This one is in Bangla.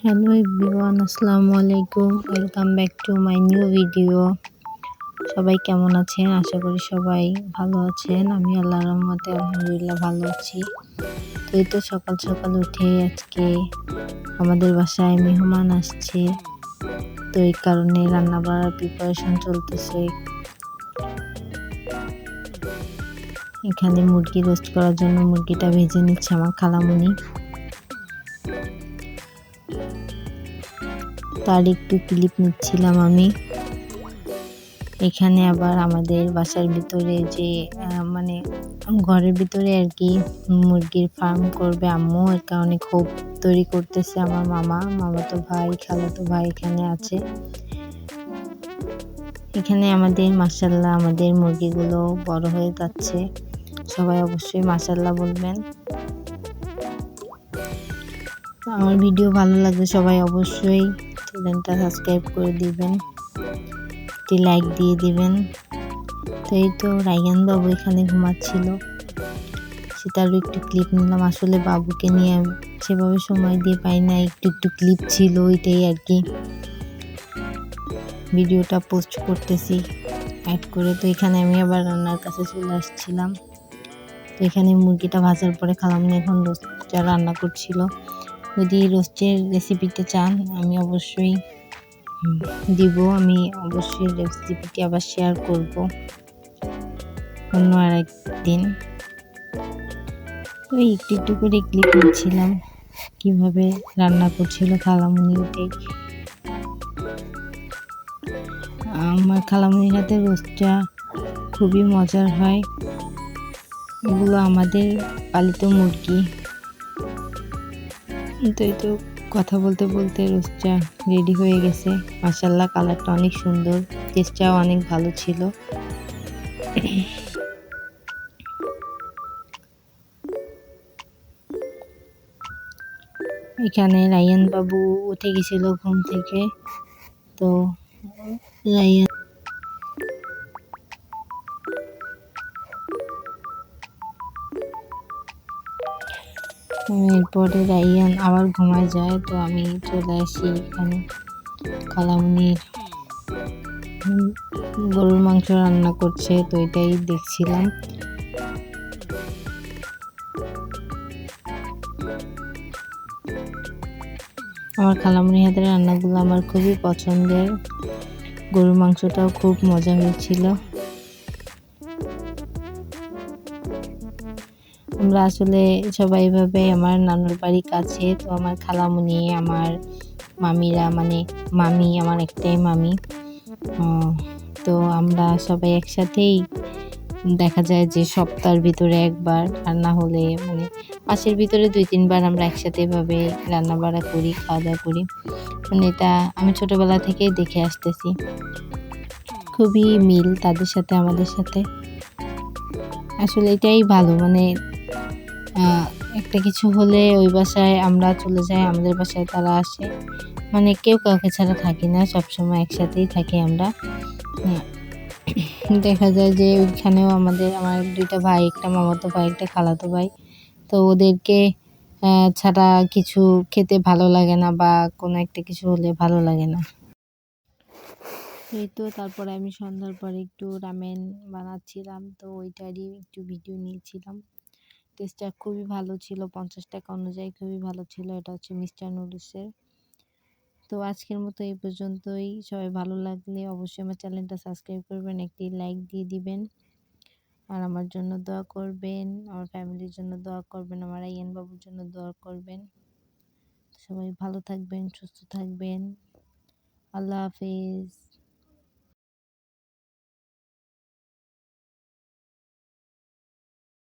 হ্যালো এভরিওয়ান আসসালামু আলাইকুম। Welcome back to my new video সবাই কেমন আছেন? আশা করি সবাই ভালো আছেন। আমি আল্লাহ রহমতে আলহামদুলিল্লাহ ভালো আছি। তো এই তো সকাল সকাল উঠে আজকে আমাদের বাসায় মেহমান আসছে। তো এই কারণে রান্না বাড়ার প্রিপারেশন চলতেছে। এখানে মুরগি রোস্ট করার জন্য মুরগিটা ভেজে নিচ্ছে আমার খালামুনি। তার একটু ক্লিপ নিচ্ছিলাম আমি। এখানে আবার আমাদের বাসার ভিতরে যে মানে ঘরের ভিতরে আর কি মুরগির ফার্ম করবে আম্মু। এর কারণে খুব তৈরি করতেছে আমার মামা। মামা তো ভাই খালাতো ভাই এখানে আছে। এখানে আমাদের মাসাল্লাহ আমাদের মুরগিগুলো বড় হয়ে যাচ্ছে। সবাই অবশ্যই মাসাল্লাহ বলবেন। আমার ভিডিও ভালো লাগলে সবাই অবশ্যই চ্যানেলটা সাবস্ক্রাইব করে দিবেন, একটি লাইক দিয়ে দিবেন। তো এই তো রাইয়ান বাবু এখানে ঘুমাচ্ছিল। সেটারও একটু ক্লিপ নিলাম। আসলে বাবুকে নিয়ে সেভাবে সময় দিয়ে পাই না। একটু একটু ক্লিপ ছিল ওইটাই আর কি। ভিডিওটা পোস্ট করতেছি অ্যাড করে। তো এখানে আমি আবার রান্নার কাছে চলে আসছিলাম। তো এখানে মুরগিটা ভাজার পরে খালামনি এখন রোস্টটা রান্না করছিল। যদি রোস্টের রেসিপিতে চান, আমি অবশ্যই দিব। আমি অবশ্যই রেসিপিটি আবার শেয়ার করব অন্য আর একদিন ওই একটু একটু করে ক্লিক করছিলাম, কীভাবে রান্না করছিল খালামুনি আমার খালামুনির হাতে রোস্টটা খুবই মজার হয়। এগুলো আমাদের পালিত মুরগি। তো এই তো কথা বলতে বলতে রোস্টটা রেডি হয়ে গেছে। মাসাল্লাহ কালারটা অনেক সুন্দর। টেস্টটাও অনেক ভালো ছিল। এখানে রায়ান বাবু উঠে গেছিল ঘুম থেকে। তো রায়ান এরপরে রাইয়ান আবার ঘুমায় যায়, তো আমি চলে আসি এখানে কালামুনির। গরুর মাংস রান্না করছে, তো এটাই দেখছিলাম। আমার খালামুনির হাতের রান্নাগুলো আমার খুবই পছন্দের। গরুর মাংসটাও খুব মজা হয়েছিল। আমরা আসলে সবাই এভাবে আমার নানুর বাড়ি কাছে, তো আমার খালামুনি, আমার মামিরা মানে মামি, আমার একটাই মামি। তো আমরা সবাই একসাথেই দেখা যায় যে সপ্তাহের ভিতরে একবার রান্না হলে মানে মাসের ভিতরে দুই, তিনবার আমরা একসাথে এভাবে রান্না বাড়া করি খাওয়া দাওয়া করি। মানে এটা আমি ছোটোবেলা থেকেই দেখে আসতেছি। খুবই মিল তাদের সাথে, আমাদের সাথে। আসলে এটাই ভালো মানে একটা কিছু হলে ওই বাসায় আমরা চলে যাই, আমাদের বাসায় তারা আসে। মানে কেউ কাউকে ছাড়া থাকি না, সবসময় একসাথেই থাকি আমরা। দেখা যায় যে ওইখানেও আমাদের, আমার দুইটা ভাই, একটা মামাতো ভাই, একটা খালাতো ভাই। তো ওদেরকে ছাড়া কিছু খেতে ভালো লাগে না বা কোনো একটা কিছু হলে ভালো লাগে না। এই তো তারপরে আমি সন্ধ্যার পরে একটু রামেন বানাচ্ছিলাম, তো ওইটারই একটু ভিডিও নিয়েছিলাম। টেস্টটা খুবই ভালো ছিল, পঞ্চাশ টাকা অনুযায়ী খুবই ভালো ছিল, এটা হচ্ছে মিস্টার নুডলসের। তো আজকের মতো এই পর্যন্তই, সবাই ভালো লাগলে অবশ্যই আমার চ্যানেলটা সাবস্ক্রাইব করবেন, একটি লাইক দিয়ে দিবেন। আর আমার জন্য দোয়া করবেন, আমার ফ্যামিলির জন্য দোয়া করবেন, আমার আইয়ান বাবুর জন্য দোয়া করবেন। সবাই ভালো থাকবেন, সুস্থ থাকবেন। আল্লাহ হাফিজ।